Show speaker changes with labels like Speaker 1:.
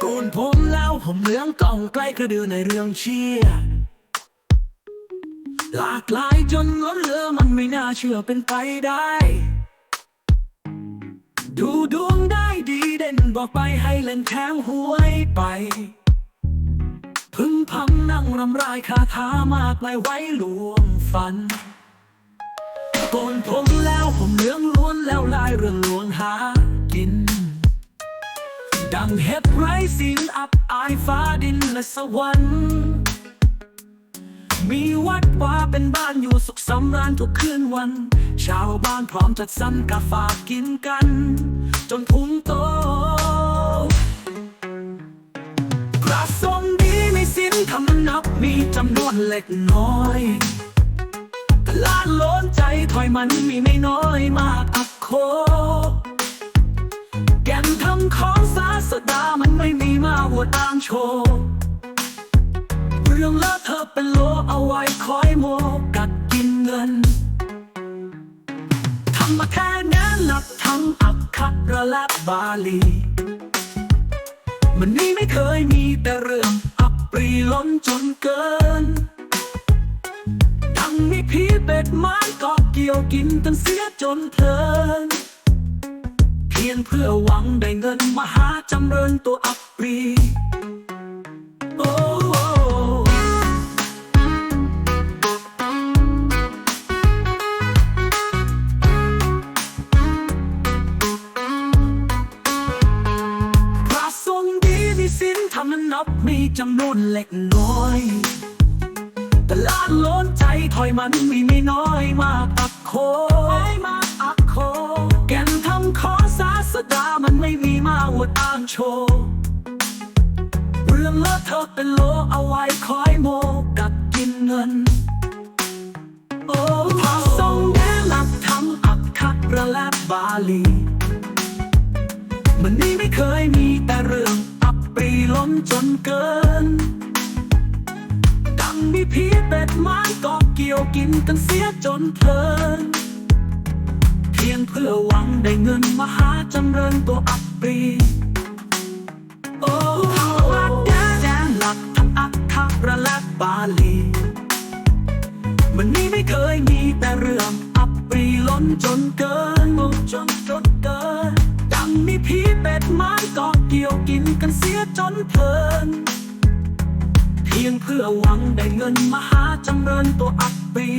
Speaker 1: โกนผมแล้วผมเหลืองกล่องใกล้กระดือในเรื่องเชียร์หลากหลายจนล้นเหลือมันไม่น่าเชื่อเป็นไปได้ ดูดวงได้ดีเด่นบอกไปให้เล่นแทงหวยไป พึ่งพำนั่งรำรายคาถามากลายไว้ลวงฝันโกนผมแล้วผมเหลืองล้วนแล้วลายเรื่องลวงหากิน ดังเห็ดไร้สินอับอายฟ้าดินและสวรรค์ มีวัดว่าเป็นบ้านอยู่สุขสำราญทุกคืนวัน ชาวบ้านพร้อมจัดสรรกาฝากกินกัน จนพุงโต นับมีจำนวนเล็กน้อยตลาดโล้นใจถอยมันมีไม่น้อยมากอักโค แก่นคำของศาสดามันไม่มีมาอวดอ้างโชว์เรื่องเลอะเธอเป็นโลเอาไว้คอยโมกัดกินเงินทำมาแค่แน้นหลักทั้งอักขระและบาลี มันนี่ไม่เคยมีแต่เรื่อง รีล้นจนเกิน ทั้งมีผีเป็ดม้เกาะเกี่ยวกินกันเสียจนเพลิน เพียงเพื่อหวังได้เงินมหาจำเริญตัวอับปรี นับมีจำนวนเล็กน้อยตลาดล้นใจถอยมันมีไม่น้อยมากอักโคไมากอักโค แกนทำขอศาสดามันไม่มีมาอวดอ้างโชว์เรื่องเลอะเทอเป็นโลเอาไว้คอยโมกัดกินเงิน โอ้พระทรงแนะหลักทำอักขระและบาลี มันนี่ไม่เคยมี จนเกิน ดังมีผีเป็ดม้เกาะเกี่ยวกินกันเสียจนเพลิน เพียงเพื่อหวังได้เงินมหาจำเริญตัวอับปรีโอ้วัดแดแดนหลักทั้งอักขระและบาลีมันนี่ไม่เคยมีแต่เรื่องอับปรีล้นจนเกินจนจนเกินดังมีผี เสียจนเพลิน เพียงเพื่อหวังได้เงินมหาจำเริญตัวอับปรี